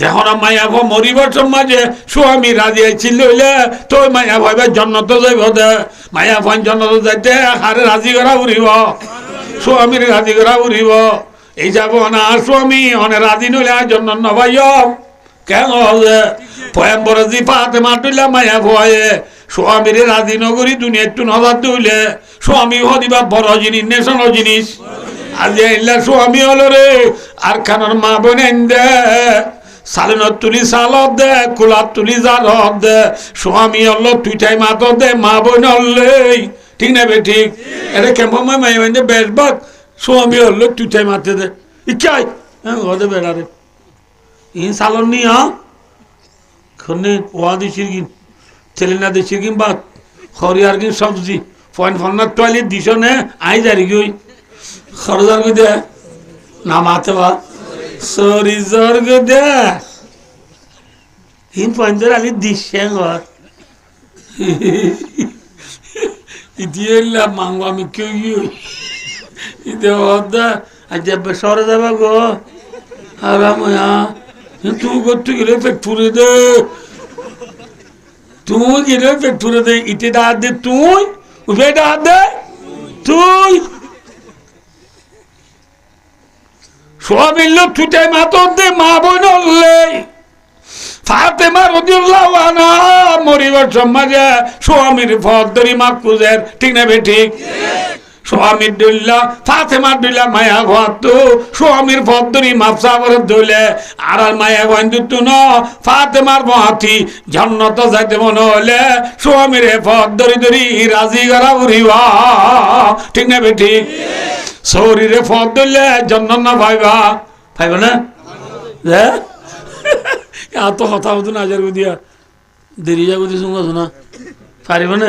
যখন মায়া ভো মরিবার সমাজে স্বামী রাজি ছিল তো মায়া ভাইবে জন্নত যাইব দে। মায়া ভাই জন্নত যাইতে হারে রাজি করা উড়িব স্বামীর রাজি করা উড়িব এই যাব না স্বামী অনে রাজি নইলে জন্য নবাই কেন হবে পয়ম্বর জি পাতে মাতুলা মায়া ভয়ে স্বামীর রাজি নগরী দুনিয়া একটু নজর দিলে স্বামী হদিবা বড় জিনিস, নেশন জিনিস। আজ এলা স্বামী হলো রে, আর খানার মা বোন দে। সালিনত তুলি সালত দে কুলাত তুলি জালত দে। স্বামী হল্লো তুইটাই মাত দে, মা বোন হল্লেই ঠিক না বে ঠিক? এটা কেমন মাই মানে বেশ বাক। স্বামী হল্লো তুইটাই মাতে দে। ইচ্ছাই হ্যাঁ হদে বেড়ারে ইন সালন নি হ্যাঁ? খন্নে ওয়া দিছির গিন, ছেলে না দিছির গিন বা খরিয়ার গিন সবজি। ফয়েন ফন্নার টয়লেট দিছ নে, আই যারি গই। খরজার গই দে। না মাতে বা। সরি জর গই দে হিন পঞ্জর আলি ঘর ইতিয়েলা মাংব আমি কেউ গিয়ে ইতে হদা আজ সরে যাবা গো আরাময়া তুই করতে গেলে পেট ফুরে দে তুই গেলে পেট ফুরে দে ইটে ডাক দে তুই উঠে ডাক দে তুই সব এলো ছুটে মাতর দে মা বোন ফাতেমা রদিউল্লাহ আনা মরিবার সমাজে স্বামীর ফদরি মাকুজের ঠিক না বে ঠিক? স্বামীর দুল্লা, ফাতেমা দুল্লা, মায়া ভক্ত। স্বামীর ফদরি মাপসা বরে দইলে আর আর মায়া বন্ধু তু ন, ফাতেমার মহাতি জন্নত যাইতে মনে হলে, স্বামীর ফদরি দরি রাজি করা উড়িবা ঠিক না বে ঠিক শরীরে ফদ দিলে জন্ম না পাইবা। পাইবা না? এত কথা হতো না আজার দিয়া দেরি যাব শুনব না পারিব না?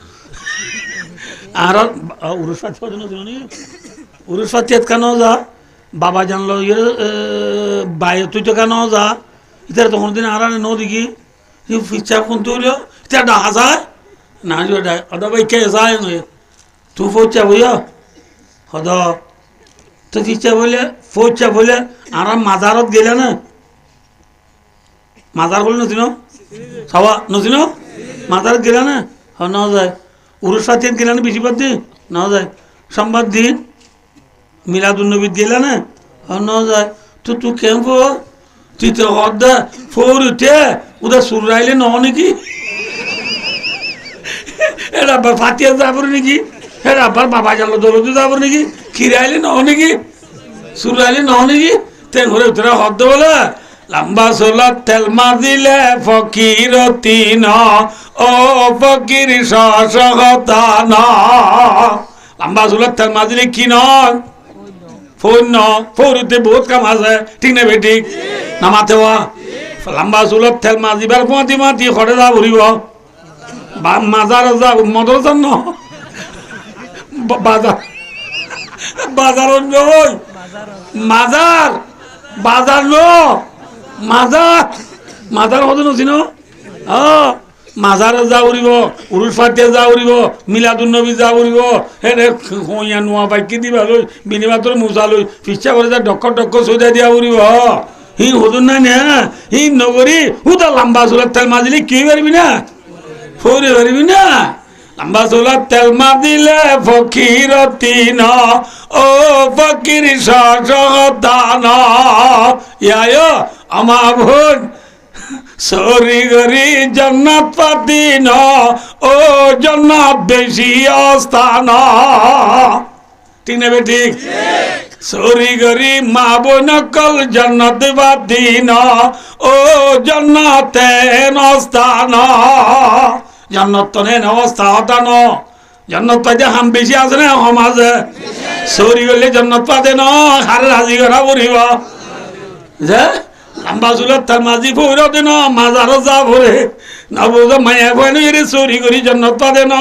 আর ফাতিয়াত উরুষ কেন যা? বাবা জানলো ইয়ে বাইরে তুই তো কেন যা? ইতার তখন দিন আর ন দেখি ফিচ্ছা কোন তুই ইতা ডাহা যায় না অদা ভাই কে যায় তুই ফৌচা বইয়া? হদ। তো ফিচ্ছা বলে ফৌচা বলে আর মাজারত গেলে না? মাজার বলে নথিন সবা নথিন মাজার গেলে না? হ, ন যায়। উরুষ ফাতিয়াত গেলে না বেশিরভাগ দিন ন যায়। সোমবার দিন মিলাদুন্নবীত গেলে না হ ন যায়। তো তুই কেম তুই তো হদ্দা ফোর উঠে ওদা সুর রাইলে ন নাকি? এটা ফাতিয়া যাব নাকি? এটা আবার বাবা জানলো দৌলতে যাব নাকি? খিরাইলে ন নাকি? সুর রাইলে ন নাকি? তেন ঘরে উতরা হদ্দ বলে? লম্বা সোলত তেল মাদিলে ফকির তিন, ও ফকির সহতান লম্বা সোলত তেল মাদিলে কি নয়? ফোন ন ফৌরুতে বহুত কাম আছে। ঠিক না বেঠিক নামাতে হওয়া লম্বা চুলত তেল মাজিবার মাতি মাতি ঘরে যা ভরিব বা মাজার যা মদর ন বাজার। বাজার নই মাজার। বাজার ন। মাজার মাজার হতো নছি ন? মাজার যা উড়িব উরুল ফাটিয়া যা উড়িব মিলাদুল নবী যা উড়িব হেনে হইয়া নোয়া বাইকি দিবা লৈ বিনিমাতর মুসা লৈ ফিচ্ছা করে যা ডক্ক ডক্ক সৈদা দিয়া উড়িব হি। হদুন নাই না? হি নগরী হুদা লম্বা চুলার তেল মাজিলে, কি পারবি না? ফৌরে পারবি না? লম্বা চুলার তেল মাদিলে ফকির তিন। ও ফকির সহদান ইয়া আমা বোন, সরি গরি জন্নত পাতি ন ও জন্নত বেশি অস্থান। ঠিক না বে ঠিক? সরি গরি মা বোন কল জন্নত পাতি ন ও জন্নতে নস্থান। জন্নত তো নেন অবস্থা হতান জন্নত পাইতে হাম বেশি আছে না সমাজে চৌরি করলে জন্নত পাতে ন, হারে রাজি করা পড়িব। যে, লম্বা চুলত তার মাঝি ফুর দিন মাজারও যা ভরে না বুঝো, মায়া কয় রে চুরি করি জন্নত পাতে ন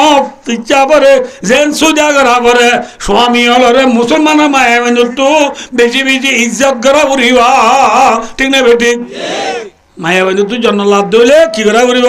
ইচ্ছা পরে যেন সুজা করা পরে স্বামী হলরে মুসলমানের মায়া মানুষ তো বেশি বেশি ইজ্জত করা পড়িব। ঠিক না বেটি মায়া তো জন্ম লাভ দিলে কি করা পড়িব?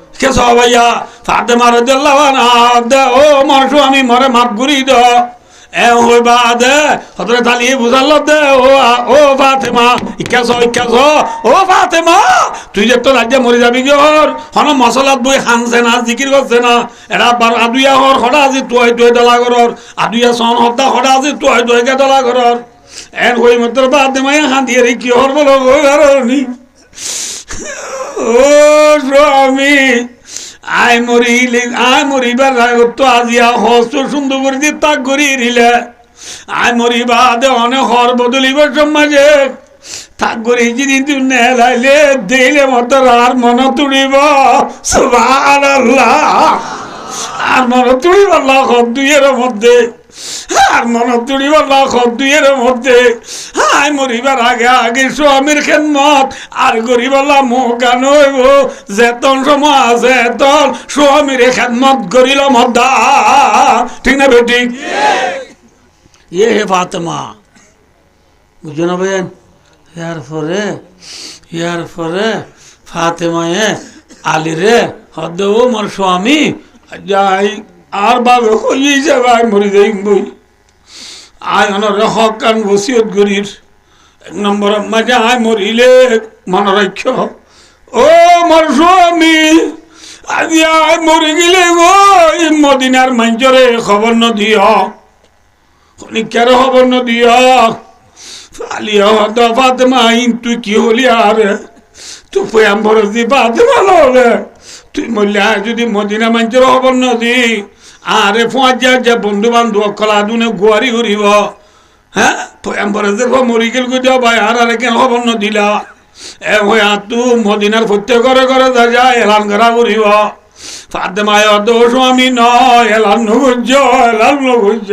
কে ভাইয়া? ফাতে মার দে। ও মর স্বামী মরে মাপ গুরি দ। এ হই বা দে হতরে তালি বুঝাল দে। ও ও ফাতেমা ইকাস ইকাস ও ফাতেমা, তুই যে তো রাজ্যে মরে যাবি হর? হন মশলাত বই হানছে না, জিকির করছে না। এরা বার আদুয়া হর, হঠাৎ আজি তুই তুই দলা করর আদুয়া সন হত্যা হঠাৎ আজি তুই তুই কে দলা করর এন হই মাত্র ফাতেমা হান দিয়ে রে, কি হর বলো গো নি? ও স্বামী আই মরিলে আই মরিবার রাগত আজিয়া হস্ত সুন্দর করে দিয়ে তাক করিয়ে দিলে আই মরিবা দে অনেক হর বদলিবার সমাজে। তাক করে যদি তুই নেলাইলে দিলে মতো আর মন তুলিব সুবাহ আর মন তুলিব লাখ দুইয়ের মধ্যে। আর মন তুলিব লাখ দুইয়ের মধ্যে। হাই মরিবার আগে আগে স্বামীর খেদমত। আর গরিবালা মোকান হইব যেতন সময় আছে তন স্বামীর খেদমত করিল মদ্দা ঠিক না বেটি? ইয়ে হে ফাতেমা। বুঝো না বেন? ইয়ার পরে ইয়ার পরে ফাতেমায়ে আলী রে হদ ও মোর স্বামী যাই, আর বাবে হইয়ে যাবে আই মরি যাই বই আই অনরে হক কান বসিয়ত গরির এক নম্বর মাঝে আই মরিলে মনে রাখ ও মোর স্বামী, আজি আই মরি গেলে গো মদিনার মঞ্চরে খবর ন নদিও খনিকার খবর নদিও আলিয়া হত ফাতেমা তুই কি হলি আর তুই পয়াম্বর দি ফাতেমা ললে তুই মল্লা যদি মদিনা মঞ্চের খবর নদী আরে ফোঁয়ার যে বন্ধু বান্ধব কলা দুনে গুয়ারি ঘুরিব। হ্যাঁ? পয়াম্বর যে মরি গেল গো দিও ভাই, আর আরে কেন খবর নদিলা এ হয়ে তু মদিনার প্রত্যেক ঘরে ঘরে যা যা এলান করা ঘুরিব। ফাতেমায় অত স্বামী নয় এলান নগুজ্জ এলান নগুজ্জ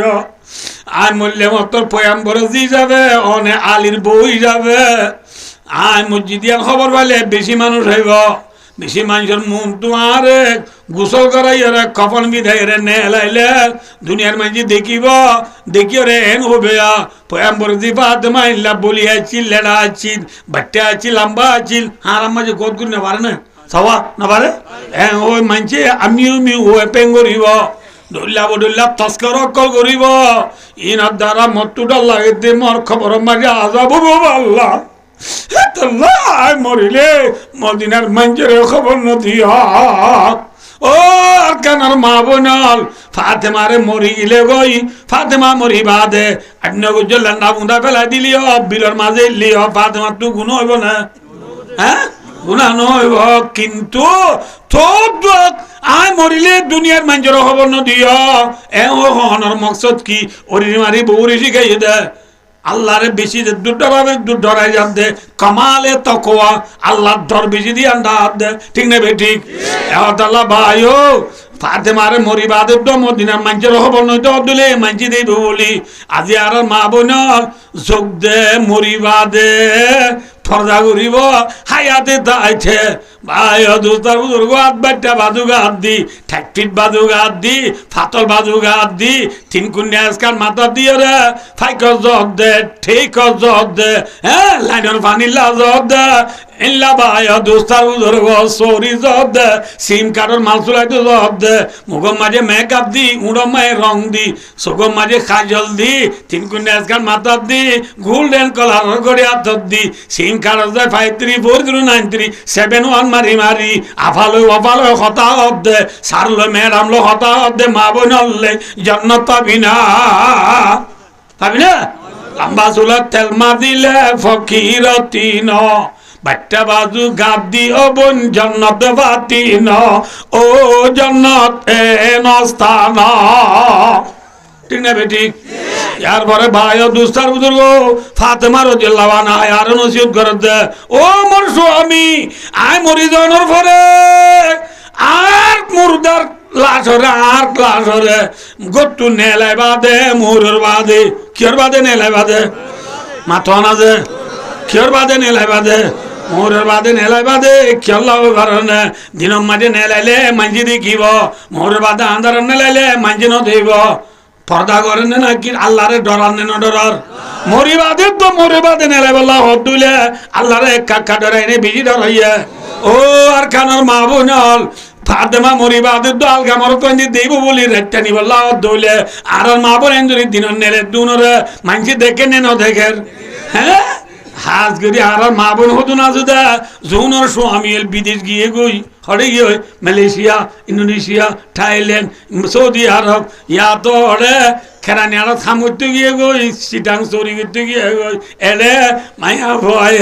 আয় মূল্যে মতর পয়াম্বর জি যাবে, অনে আলির বই যাবে। আয় মসজিদিয়ান খবর পাইলে বেশি মানুষ হইব। বেশি মানুষের মন তো আর গোসল করাই রে কপন বিধাই রে নে লাইলে দুনিয়ার মাঝে দেখিব, দেখিও রে এন হবে পয়াম্বর জি বাদ মাইল্লা বলি আছি লেডা আছি বাট্টা আছি লম্বা আছি হারাম মাঝে গদ করি না পারে না? সবা না পারে হ্যাঁ ওই মানছে, আমিও মি ও পেঙ্গরিব দৌলাব দৌলাব তস্কর অকল করিব। ইনার দ্বারা মতুটা লাগে দে, মর খবর মাঝে আজাব আল্লাহ। মরিলে, মদিনার মঞ্জের খবর নদী ও, আর কানার মা বোনাল, ফাতেমারে মরি গিলে গই, ফাতেমা মরি বাদে অন্য গুজল লান্ডা বুন্দা ফেলাই দিলিও বিলর মাঝে লিও ফাতেমা তু গুণ হইব না। হ্যাঁ? গুণা নইব, কিন্তু তোর আই মরিলে দুনিয়ার মানুষের খবর নদিও এ হনর মকসদ কি? ওরি মারি বউরি শিখাই দে। আল্লাহরে বেশি দে দুধ ডরাই যান দে কামালে তকোয়া আল্লাহর ডর বেশি দিয়ে হাত দে ঠিক না বে ঠিক? এহতাল্লাহ ভাই, ও, ফাতেমারে মরি বাদে তো মদিনার মানুষের খবর নইতে অদুলে মানছি দেব বলি। আজি আর মা বোনর যোগ দে মরি বাদে ফর্দা করিব, হায়াতে তাইছে ভাই দোস্তার বুজুর্গ, হাত বাচ্চা বাজুগা দি। ঠ্যাকটিট বাজুগা দি। ফাতল বাজুগা, হাত দি। তিন কুন্যা আজকাল মাথা দিয়ে রে ফাইক জব দে, ঠিক জব দে। হ্যাঁ লাইনের পানি জব দে। ইল্লা ভাই দোস্তার বুজুর্গ, সরি জব দে। সিম কার্ডের মাল চুলাইতে জব দে। মুগম মাঝে মেকআপ দি উড়ম মায়ে রং দি। সগম মাঝে কাজল দি। তিন কুন্যা আজকাল দি। গোল্ডেন কলার করে হাত দি। SIM card five three four zero nine three seven one মারি মারি, আফালো অফালো হতা হদ্দে সারলো ম্যাডাম লো হতা হদ্দে মা বোন হল্লে জন্নত পাবি না। পাবি না? লম্বা চুলত তেল মা দিলে ফকিরতি ন বাচ্চা বাজু গাব দি ও বোন জন্নত বাতি ন, ও জন্নত এ নস্তান ঠিক না বেটি? ইয়ার পরে ভাই দুস্তার বুজুর্গ ফাতেমা রাদিয়াল্লাহু আনহা আর নসিহত করে দে ও মোর স্বামী আয় মরি যাওয়ার পরে আর মুর্দার লাশ হরে আর লাশ হরে গট্টু নেলাই বাদে মোরের বাদে কিয়র বাদে নেলাই বাদে মাথা না যে কিয়র বাদে নেলাই বাদে মোরের বাদে নেলাই বাদে লাভ কারণে দিনের মাঝে নেলাইলে মাঞ্জি দেখিব মোরের বাদে আন্ধার নেলাইলে মাঞ্জি নদীব পর্দা করেন না কি আল্লাহরে ডরান না ডরার? মরিবাদে তো মরিবাদে নেলে বল্লা হদ দুলে। আল্লাহরে কাকা ডরাই নে বিজি ডরাইয়া। ও, আর খানোর মা বোনল ফাতেমা মরিবাদে তো আলগা মর কন্দি দেব বলি রেটটা নি বল্লা হদ দুলে। আর মা বোন যদি দিন নেলে দুনরে। মানসি দেখে নে ন দেখের। হ্যাঁ? হাজ করি আর মা বোন হতো না যুদা জৌনর স্বামী বিদেশ গিয়ে গই। হরে গিয়ে Malaysia Indonesia Thailand Saudi Arab ইয়া তো হরে খেরানি আর খামুতে গিয়ে গই সিটাং চৌরি করতে গিয়ে গই এলে মায়া ভয়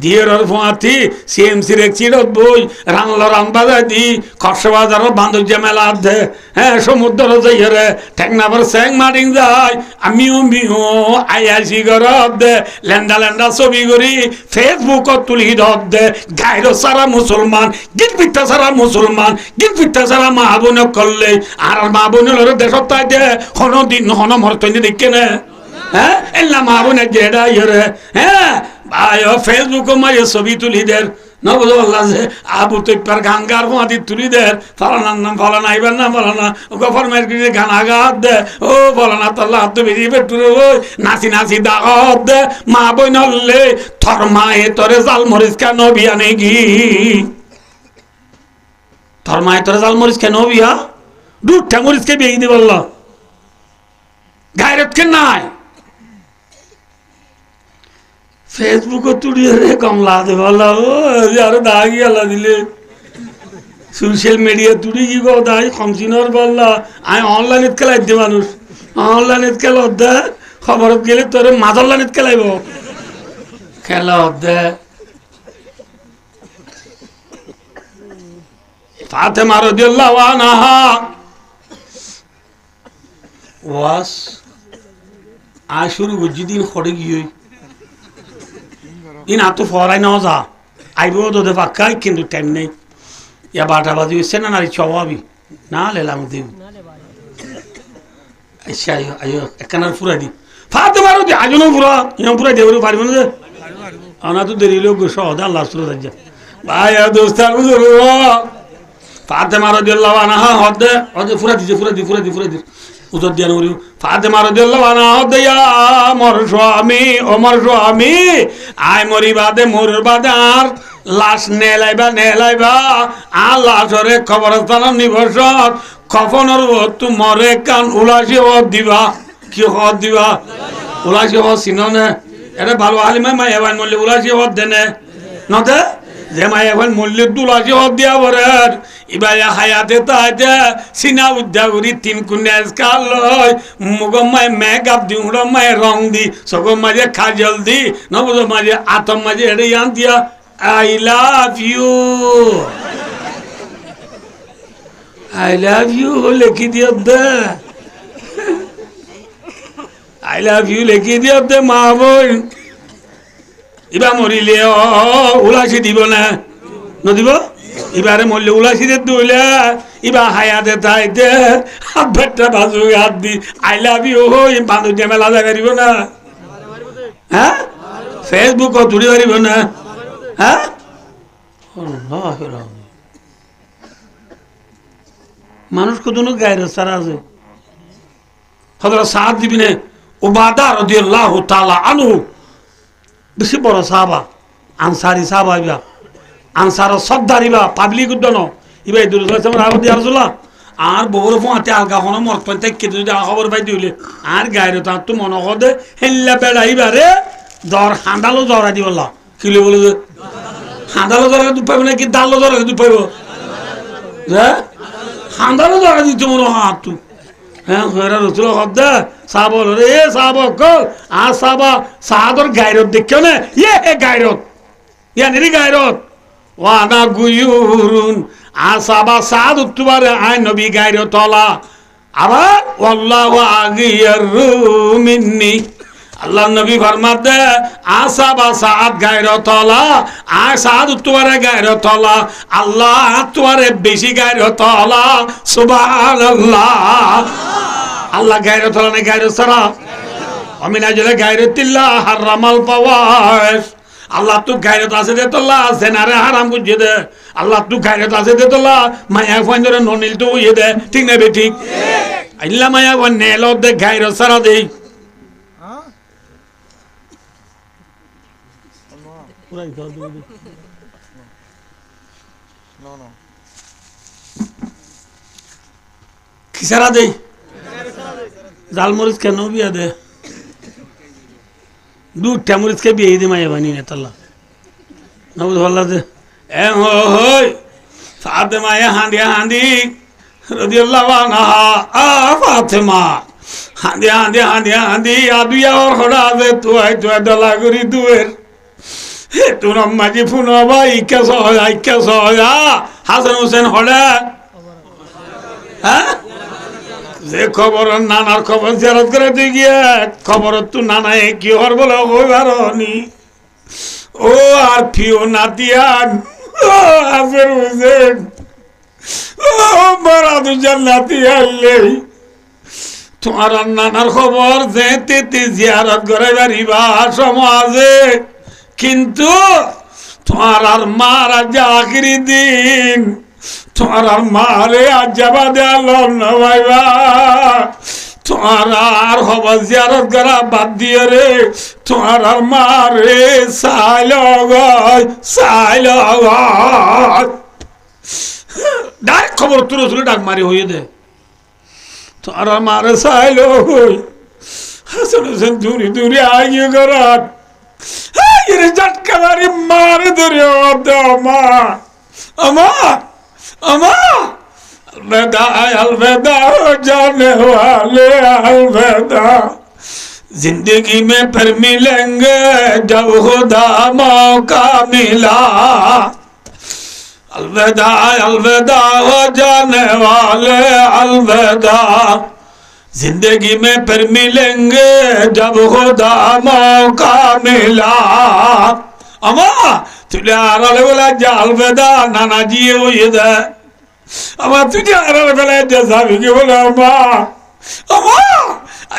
দিয়ের ভুয়াতি সিএমসি রে চিরত বই রানল রান বাজার দি খরচ বাজার বান্ধব মেলা দে হ্যাঁ সমুদ্র যাই রে ঠেকনাবার স্যাং মারিং যায় আমিও মিও আইয়াসি গরব দে লেন্ডা লেন্ডা ছবি করি ফেসবুকত তুলি দে গাইর সারা মুসলমান গিট সারা মুসলমান পিঠা সারা মা বোনে করলে আর মা বোনের দেশত তাই দে, হন দিন হন মরতনি দেখে না। হ্যাঁ এল্লা মা বোনে গেডা ইয়ে হ্যাঁ ভাই ফেসবুক মারিয়ে ছবি তুলি দের। না বলো আল্লাহ যে আবু গান তুলি দাগত দে। মা বই নলে থর মায়ে তরে জাল মরিচ কেন বিয়া নেগি? তোর মায়ের তোরা জাল মরিচ কেন বিয়া? দুধটা মরিচকে বিয়ে দি বলল গায়রত কে নাই। ফেসবুকে তুড়িয়ে রে, কমলা দে আর দাগি আলা দিলে। সোশ্যাল মিডিয়া তুড়ি কি গো দাই কমসিনর বললা আমি অনলাইনত খেলাই দি মানুষ। অনলাইনত খেল দে খবরত গেলে তোর মাজর লাইনত খেলাইব। খেলা দে ফাতেমা রাদিয়াল্লাহু আনহা ওয়াস আয় শুরু করছি দিন খড়ে গিয়ে ইন আতো ফরাই নাও যা। আইব তোদের পাক্কাই কিন্তু টাইম নেই। ইয়া বারোটা বাজে এসছে না নারী চবাবি না লেলাম দেব আচ্ছা আইও আইও একখানার ফুরাই দি। ফাতেমা রাদি আজনও ফুরা। ইয়া ফুরাই দেবরে পারবে না যে আনা তো দেরি লোক সহদা আল্লাহ সুরত ভাই দোস্তার বুঝলো ফাতেমা রাদিয়াল্লাহু আনহা হদে হদে ফুরা দিছে ফুরা দি ফুরা দি দি উজর দিয়া নরি ফাতেমা রাদিয়াল্লাহু আনহা হদে ইয়া মোর স্বামী ও মোর স্বামী আই মরি বাদে মোর বাদে আর লাশ নেলাইবা নেলাইবা। আর লাশরে কবরস্থান নিবসত, কফনের তু মরে কান উলাসি হদ দিবা। কি হদ দিবা? উলাসি হদ চিননে এটা ভালো আলিমা মাই এবার মরলে উলাসি হদ দেনে। নদে যে মাই এখন মল্লিক দুলাসি হদ দিয়া বরের এবার হায়াতে তাইতে সিনা উদ্যা করি তিন কুন্যাস কাল লয় মুগম মাই মেকআপ দি উড়ম মাই রং দি সগম মাঝে খাজল দি, নবজ মাঝে আতম মাঝে এটা ইয়ান দিয়া। I love you. I love you লেখি দিও দে। আই লাভ ইউ লেখি দিও দে মা বোন। এবার মরিলে অ ওলাসি দিব না। নদিব এবারে মরলে ওলাসি দে দইলে এবার হায়াতে তাইতে হাত ভেটটা বাজু হাত দি আই লাভ ইউ হই বান্ধব দিয়ে মেলা জায়গা দিব না। হ্যাঁ? ফেসবুক তুলি পারিব না। হ্যাঁ। মানুষ কতনো গায়ের সারা আছে। হজরত সাদ দিবিনে উবাদা রাদিয়াল্লাহু তাআলা আনহু বেশি বড় সাহাবা, আনসারি সাহাবা ইবা। আনসার সর্দার ইবা, পাবলিক উদ্যান। ইবা ইদুল রাহদি আরজুল্লাহ আর বউর ফোঁতে আলগা হন মরত পাইতে কেটে যদি খবর পাই দিলে আর গায়ের তার তো মনে কদে হেল্লা বেড়া ইবারে জ্বর হাঁদালো জ্বরা দি বললা। কিলো বলে যে? হাঁদালো জ্বরা দু পাইব নাকি দালো জ্বরা দু পাইব হ্যাঁ? হাঁদালো জ্বরা দিতে মনে হাত তুই হ্যাঁ হেরা রসুল হদ্দে সাবল রে সাবক কল আর সাবা সাদর না? ইয়ে হে গায়রত ইয়া নিরি গায়রত ওয়ানা গুয়ুরুন। আসাবা সাদ উত্তুবারে আই নবী গায়রত তলা আবার, ওয়াল্লাহু আগিয়ারু মিন্নি। আল্লাহ নবী ফরমাত দে আসাবা সাদ গায়রত তলা আর সাদ উত্তুবারে গায়রত তলা, আল্লাহ তুয়ারে বেশি গায়রত তলা, সুবহানাল্লাহ। আল্লাহ গায়র তোলা নেই গায়র সারা। অমিনা জলে গায়র তিল্লা হারামাল পাওয়াস। আল্লাহ তু গায়রত আছে দে তোলা, জেনারে হারাম বুঝিয়ে দে। আল্লাহ তু গায়রত আছে দে তোলা, মায়া ফাইন ধরে ননিল তো ইয়ে দে। ঠিক না বে ঠিক? আল্লাহ মায়া নেল দে গায়র সারা দেই পুরাই ধর দিবি। No, no. কি সারা দেই জালমরিচ কেন বিয়া দে। দুটা মরিচকে বিয়ে দে মায়া বানি না তাল্লা। না ভাল্লা দে। এ হই ফাতেমা এ হাঁদি হাঁদি রাদিয়াল্লাহু আনহা আ ফাতেমা। হাঁদি হাঁদি হাঁদি হাঁদি আদুয়া ওর হড়া দে তুই তুই দলা করি দুয়ের। তোর মাঝি ফোন বা ইকা সহজা ইকা সহজা। হাসান হোসেন হড়া হ্যাঁ? যে খবর, নানার খবর জেরত করে তুই গিয়ে, খবর তো নানায় কি হর বলে হইবার নি ও, আর ফিও নাতিয়ান হাসান হোসেন। বড় তোমার নানার খবর যে তেতে জিয়ারত করে বাড়িবা সমাজে। কিন্তু তোমার আর মার আজ আখিরি দিন। তোমার আর মারে আজ যাবা ভাইবা। তোমার আর হব জিয়ারত বাদ দিয়ে রে। তোমার আর মারে সাইল সাইল ডাইরেক্ট খবর তুলে তুলে ডাক মারি হয়ে দে। তোমার আর মারে সাইল হাসান হোসেন দূরে দূরে আগে ये झटकवारी मार दरियो दो अमा अमा अलविदा हो जाने वाले अलविदा। ज़िंदगी में फिर मिलेंगे जब खुदा मौका मिला। अलविदा अलविदा, हो जाने वाले अलविदा। जिंदगी में फिर मिलेंगे जब खुदा मौका मिला अमा तुझे आराले बोला जाल बेदा नाना जी वो ये दे अमा तुझे आराले बोला जैसा भी के बोला अमा अमा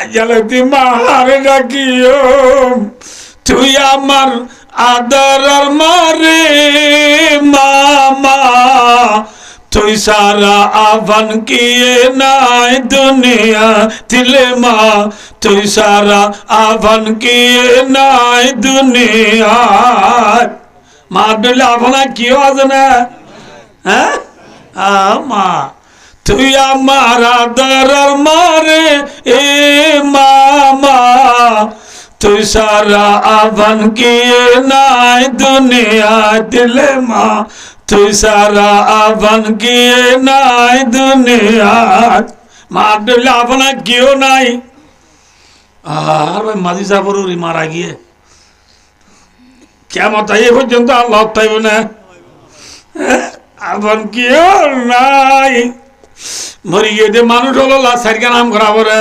अजलती मार रखियो तू या मर आदर मारे मामा তুই সারা আহ্বান কিয়ে নাই দুনিয়া দিলে মা? তুই সারা আহ্বান কিয়ে নাই দুনিয়া? মা দিলে আহ্বান কিও আছে না? হ্যাঁ? আমা। তুই আমার আদরার মারে, এ মামা। তুই সারা আহ্বান কিয়ে নাই দুনিয়া দিলে মা? তুই সারা আহ্বান কিয়ে নাই দুনিয়া মা দিলে আপনার কেউ নাই আর ভাই মাঝি সাফরুরি মারা গিয়ে কেমন তাই পর্যন্ত আল্লাহ তাইব না এখন কেউ নাই মরি গিয়ে মানুষ হলো লাশারিকা নাম করা পরে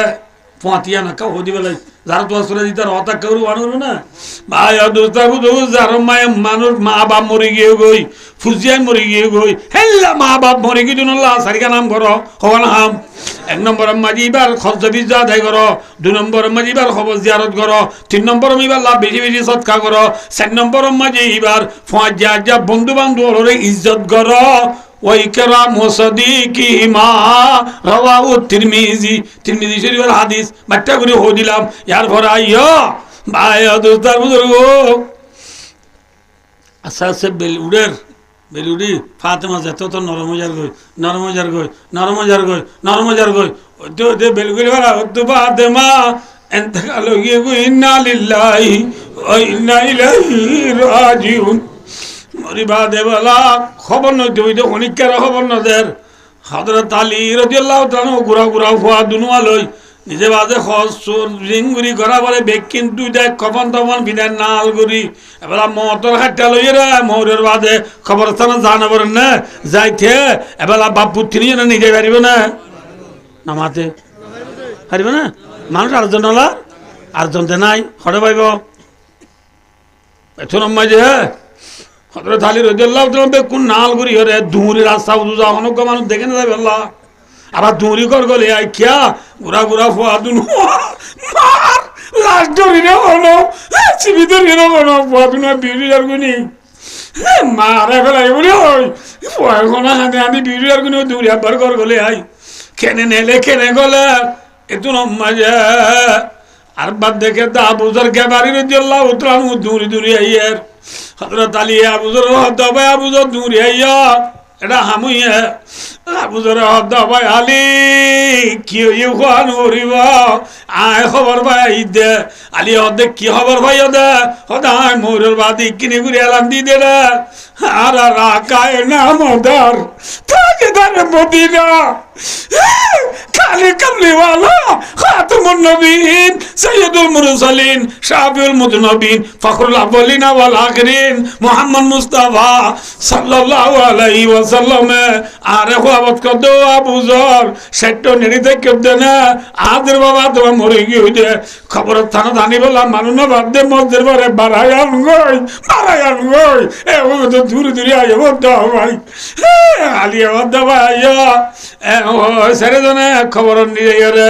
পাতিয়া না হদি বেলাই যারা তোমার দিতে কেউ না যার মায়ে মানুষ মা বাপ মরে গিয়ে গই ফুজিয়াই মরে গিয়ে গই হেল্লা মা বাপ মরে গিয়ে জুনল্লা সারিকা নাম করো হওয়ান হাম এক নম্বর মাঝি এবার খরচ বিজা আদায় করো দুই নম্বর মাঝি এবার খবর জিয়ারত করো তিন নম্বর এবার লাভ বেশি বেশি সৎকা করো চার নম্বর মাঝি এবার যা যা বন্ধু বান্ধব ইজ্জত করো ওয়াইকরাম সদিকিমা রাওয়াহু তিরমিজি। তিরমিজি শরীফের হাদিস, বাট্টা করে হো দিলাম। ইয়ার পর আইয়ো, ভাই দোস্তার বুজুর্গ। আচ্ছা আচ্ছা বেলুডের, বেলুডি, ফাতেমা যেত তো নরমজার গই নরমজার গই নরমজার গই নরমজার গই। ওতে ওতে বেলগুলি বারা ওতে ফাতেমা। এন্তকাল গিয়ে ইন্না লিল্লাহি ওয়া ইন্না ইলাইহি রাজিউন। মরিবা দেবলা, খবর নই তুই তো অনিকার খবর নদের হজরত আলী রদিয়াল্লাহ তানু গুড়া গুড়া ফুয়া দুনুয়া লই নিজে বাজে খসুর রিংগুড়ি করা বলে বেগ কিন্তু দেখ কপন তপন বিদায় নাল গুড়ি। এবার মটর হাটটা লই রে মৌরের বাদে খবরস্থানে জানা বলেন না, যাইতে। এবার বাপ নিয়ে না নিজে পারিবে না। নামাতে। পারিবে না? মানুষ আরেকজন হলা আরেকজনতে নাই হরে পাইব এথন মাঝে হ্যাঁ হজরত আলী তাআলা কোন নাল করি হরে দুহুরি রাস্তা যা অনেক মানুষ দেখে না যাবে আল্লাহ? আবার দুহুরি কর গলে আই কিয়া গুড়া গুড়া ফুয়া দুনু, মার, লাশ ধরি রে হলো চিবি ধরি রে হলো ফুয়া দুনু বিউরি আর গুনি মারে ফেলাই বলি, ওই, ফুয়া কোনা হাতে হাতে বিউরি আর গুনি দুহুরি আবার কর গলে আই কেনে নেলে কেনে গলে এতু মাঝে আর বাদ দেখে দা বুঝার গেবারি রদিয়াল্লাহ উতরান দুহুরি দুহুরি আইয়ের হজরত আলী আবুজর হদ্দাবাই আবুজর দূরে আইয়া, এটা হামুইয়া আবুজর হদ্দাবাই আলী কি হই খান হরিব, আয় খবর ভাই দে, আলী হদ্দে কি খবর ভাই দে হদাই মোরের বাদি কিনে ঘুরে এলাম দি দে আর রাকায় নাম দার তাকে দারে মদিনা কালি কামলিওয়ালা খাতুমুন নবীন সৈয়দুল মুরসালিন, শাফিউল মুদনবিন ফখরুল আউয়ালিন ওয়াল আখিরিন, মুহাম্মদ মুস্তাফা সাল্লাল্লাহু আলাইহি ওয়াসাল্লাম। আরে হওয়াত কদ আবু জর, সেট্ট নেড়ি থেকে দেনা আদের বাবা তোমার মরে গিয়ে খবর থানা জানি বললাম মানুষ না বাদ দে মসজিদের পরে বাড়াইয়ান গই বাড়াইয়ান গই এ ও তো দূরে দূরে আইয়া বলতে ভাই আলিয়া বলতে ভাই এ ও সেরে জনে খবর নিয়ে রে।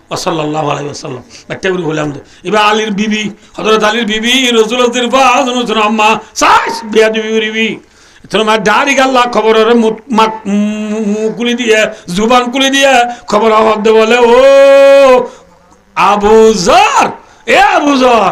আলাইহি ওয়াসাল্লাম। বাচ্চা করে হলাম এবার আলীর বিবি, হযরত আলীর বিবি রাসূলের হোসেন আম্মা, সাস, বিয়া দিবি, বিবি তোমার ডারি গাল্লা খবর কুলি দিয়ে, জুবান কুলি দিয়ে খবর হদ বলে, ও আবুজর এ আবুজর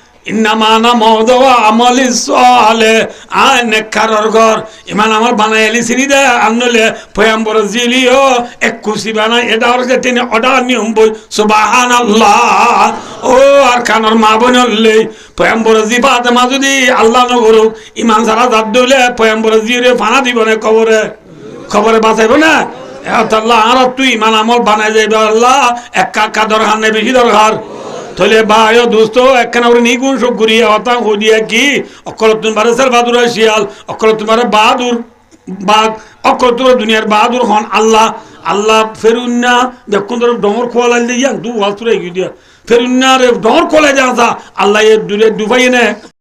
ইন্নামানা মহদওয়া আমলি সলে। আয় নেককারর ঘর। ইমান আমার বানাই এলি চিনি দে আনলে পয়ম্বর জিলিও এক খুশি বানাই এটা ওর তিনি অর্ডার নিয়ম বই। সুবাহান আল্লাহ ও, আর কানর মা বনলে পয়ম্বর জি ফাতেমা যদি আল্লাহ নগরুক ইমান সারা দাঁত দইলে পয়ম্বর জিরে ফানা দিব না কবরে খবরে বাঁচাইব না? আল্লাহ, আর তুই ইমান আমল বানাই যাইবে আল্লাহ। এক কাকা দরকার নেই বেশি দরকার তাহলে ভাই দোস্ত, একখানা ওরে নিগুণ সব ঘুরিয়ে হতাম হদিয়া কি? অকল তোমার স্যার বাদুর শিয়াল অকল তোমার বাহাদুর বাঘ অকল তোমার দুনিয়ার বাহাদুর হন আল্লাহ। আল্লাহ ফেরুন্না, দেখুন তোর ডমর খোয়া লাগলে দিয়া দু ওয়াল তুলে দিয়া। ফেরুন্না রে, ডমর খোলা যা আল্লাহ এ দূরে ডুবাই নে।